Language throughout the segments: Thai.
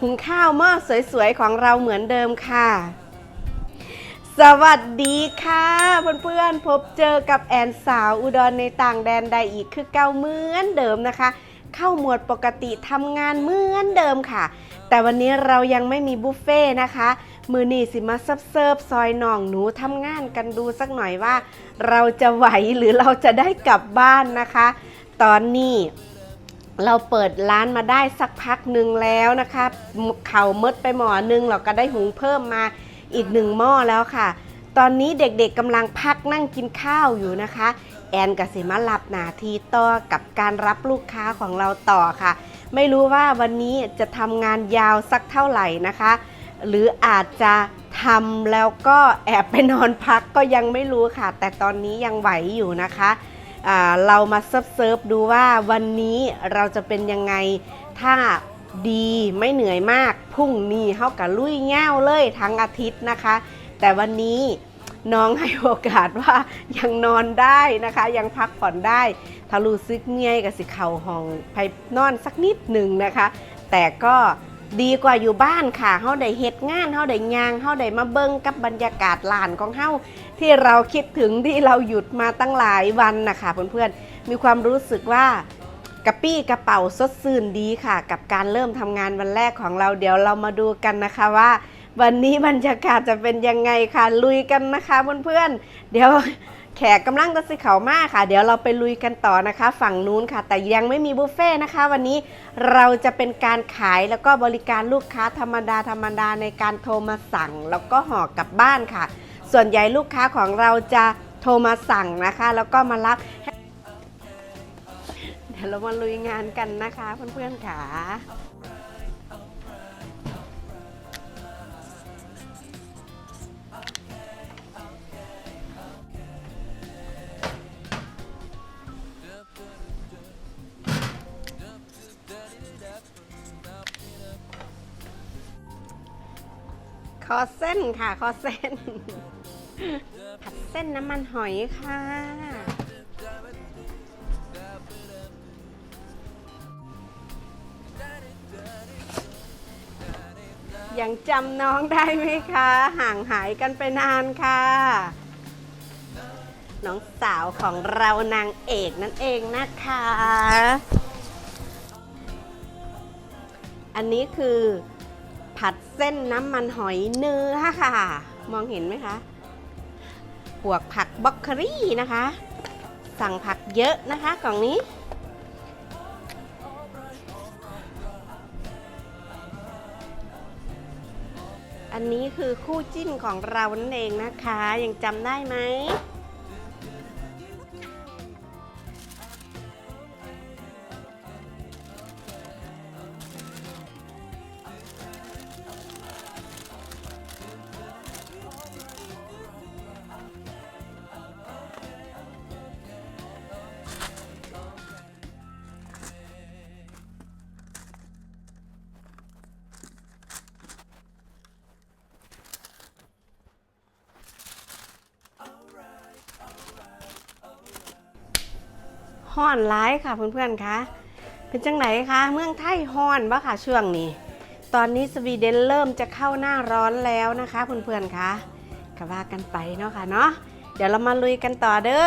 หุงข้าวหม้อสวยๆ ของเราเหมือนเดิมค่ะ สวัสดีค่ะ เพื่อนๆ พบเจอกับแอนสาวอุดรในต่างแดนใดอีกคือเก่าเหมือนเดิมนะคะ เข้าหมวดปกติทำงานเหมือนเดิมค่ะ แต่วันนี้เรายังไม่มีบุฟเฟ่ต์นะคะ มือนี่สิมาซิร์ฟเซิร์ฟซอยหน่องหนูทำงานกันดูสักหน่อยว่า เราจะไหวหรือเราจะได้กลับบ้านนะคะ ตอนนี้ เราเปิดร้านมาได้สักพักหนึ่งแล้วนะคะเข่าวมดไปหมอหนึงเราก็ได้หุงเพิ่มมาอีกหนึ่งหม้อแล้วค่ะ ตอนนี้เด็กๆกำลังพักนั่งกินข้าวอยู่นะคะ แอนกับเสมารับหนาทีต่อกับการรับลูกค้าของเราต่อค่ะ ไม่รู้ว่าวันนี้จะทำงานยาวสักเท่าไหร่นะคะ หรืออาจจะทำแล้วก็แอบไปนอนพักก็ยังไม่รู้ค่ะ แต่ตอนนี้ยังไหวอยู่นะคะ เรามาเซิร์ฟเซิร์ฟดูว่าวันนี้เราจะเป็นยังไงถ้าดีไม่เหนื่อยมากพรุ่งนี้เฮากับลุยเง่าเลยทั้งอาทิตย์นะคะ แต่วันนี้น้องให้โอกาสว่ายังนอนได้นะคะ ยังพักผ่อนได้ถ้ารู้สึกเมื่อยกับสิเข่าห้องไปนอนสักนิดหนึ่งนะคะ แต่ก็ดีกว่าอยู่บ้านค่ะเฮาได้เฮ็ดงานเฮาได้ยางเฮาได้มาเบิ่งกับบรรยากาศลานของเฮา ที่เราคิดถึงที่เราหยุดมาตั้งหลายวันนะคะเพื่อนๆ มีความรู้สึกว่ากระปี้กระเป๋าสดชื่นดีค่ะ กับการเริ่มทำงานวันแรกของเราเดี๋ยวเรามาดูกันนะคะว่า วันนี้บรรยากาศจะเป็นยังไงค่ะลุยกันนะคะเพื่อนๆ เดี๋ยวแขกกำลังจะสิเขามากค่ะ เดี๋ยวเราไปลุยกันต่อนะคะ ฝั่งนู้นค่ะ แต่ยังไม่มีบุฟเฟ่ต์นะคะ วันนี้เราจะเป็นการขายแล้วก็บริการลูกค้าธรรมดาธรรมดาในการโทรมาสั่ง แล้วก็ห่อกลับบ้านค่ะ ส่วนใหญ่ลูกค้าของเราจะโทรมาสั่งนะคะ แล้วก็มารับ เดี๋ยวเรามาลุยงานกันนะคะเพื่อนๆค่ะคอเส้นค่ะ คอเส้น ผัดเส้นน้ำมันหอยค่ะ ยังจำน้องได้ไหมคะ ห่างหายกันไปนานค่ะ น้องสาวของเรานางเอกนั่นเองนะคะ อันนี้คือผัดเส้นน้ำมันหอยเนื้อค่ะ มองเห็นไหมคะ วกผักบล็อกเคอรี่นะคะ สั่งผักเยอะนะคะกล่องนี้ อันนี้คือคู่จิ้นของเรานั่นเองนะคะ ยังจำได้ไหม ห้อนร้ายค่ะเพื่อนๆคะเป็นจังไหนคะเมืองไทยห้อนปะค่ะช่วงนี้ ตอนนี้สวีเดนเริ่มจะเข้าหน้าร้อนแล้วนะคะเพื่อนๆคะก็ว่ากันไปเนาะค่ะเนาะเดี๋ยวเรามาลุยกันต่อเด้อ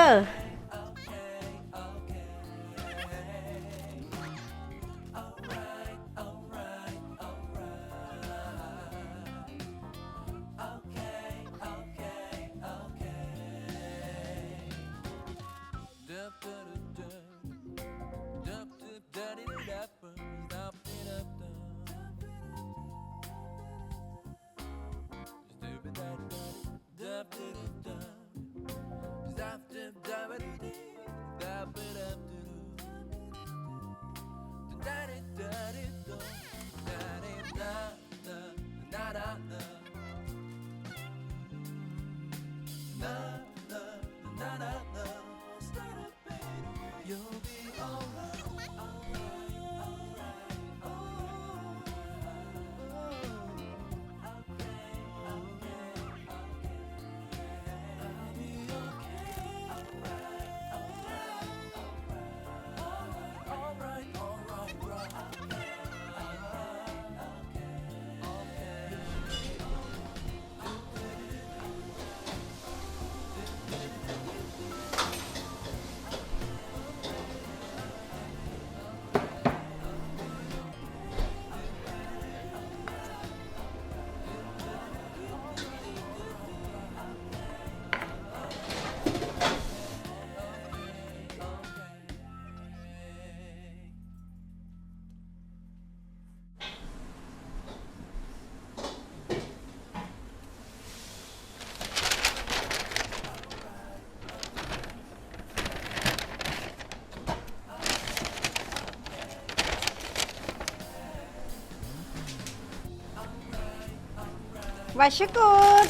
วัชกุด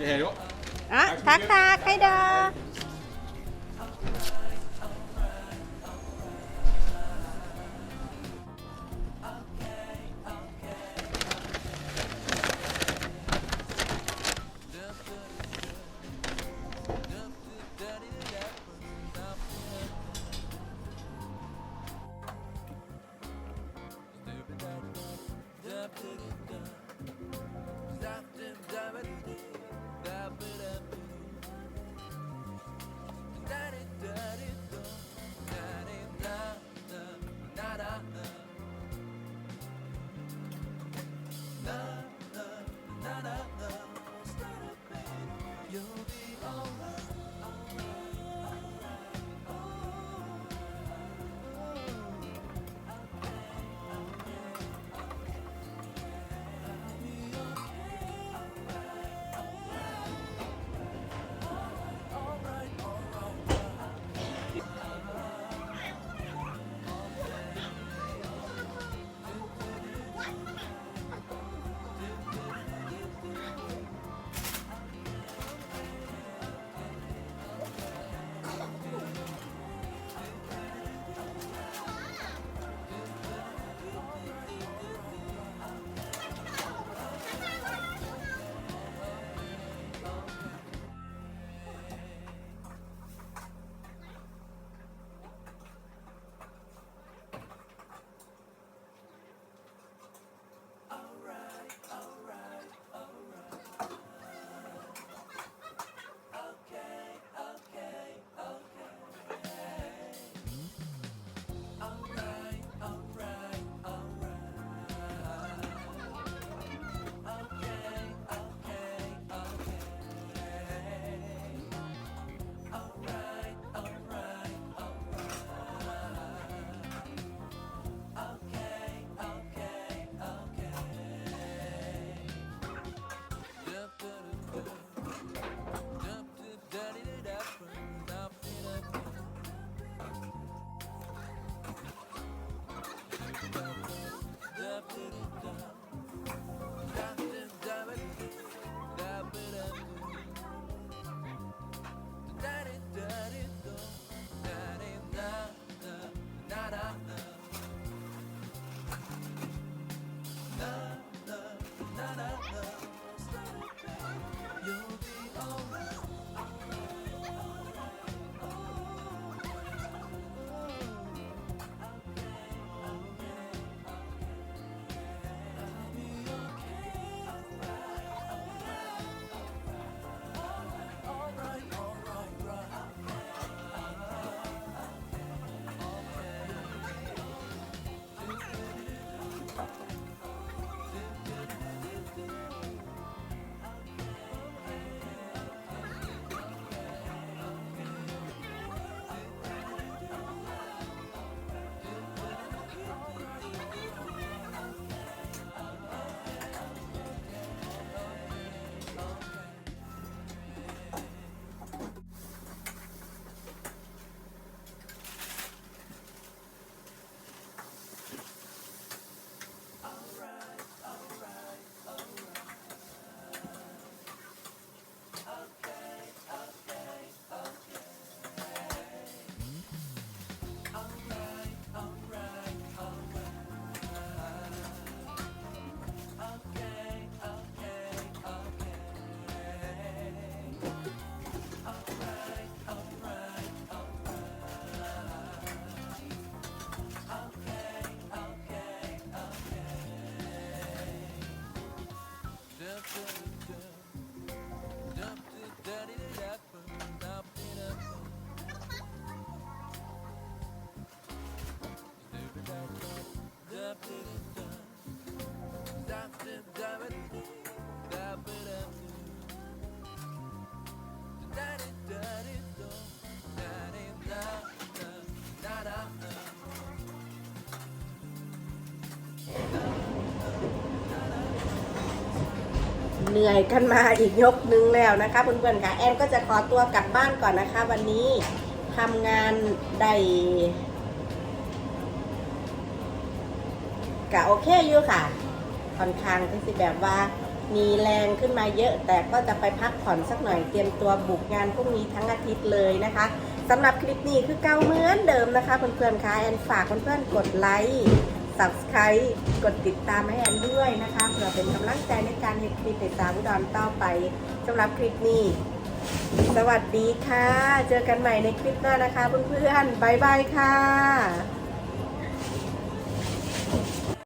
Det här då? อะทัก เหนื่อยกันมาอีกยกนึงแล้วนะคะเพื่อนๆค่ะแอนก็จะขอตัวกลับบ้านก่อนนะคะ วันนี้ทำงานได้ก็โอเคอยู่ค่ะค่อนข้างที่สิแบบว่ามีแรงขึ้นมาเยอะ แต่ก็จะไปพักผ่อนสักหน่อยเตรียมตัวบุกงานพรุ่งนี้ทั้งอาทิตย์เลยนะคะสำหรับคลิปนี้คือเก้าเหมือนเดิมนะคะเพื่อนๆค่ะแอนฝากเพื่อนๆกดไลค์ subscribe กดติดตามให้แอนด้วยนะคะเพื่อเป็นกำลังใจในการเห็นคลิปติดตามอุดรต่อไปสำหรับคลิปนี้ สวัสดีค่ะ เจอกันใหม่ในคลิปหน้านะคะเพื่อนๆบ๊ายบายค่ะ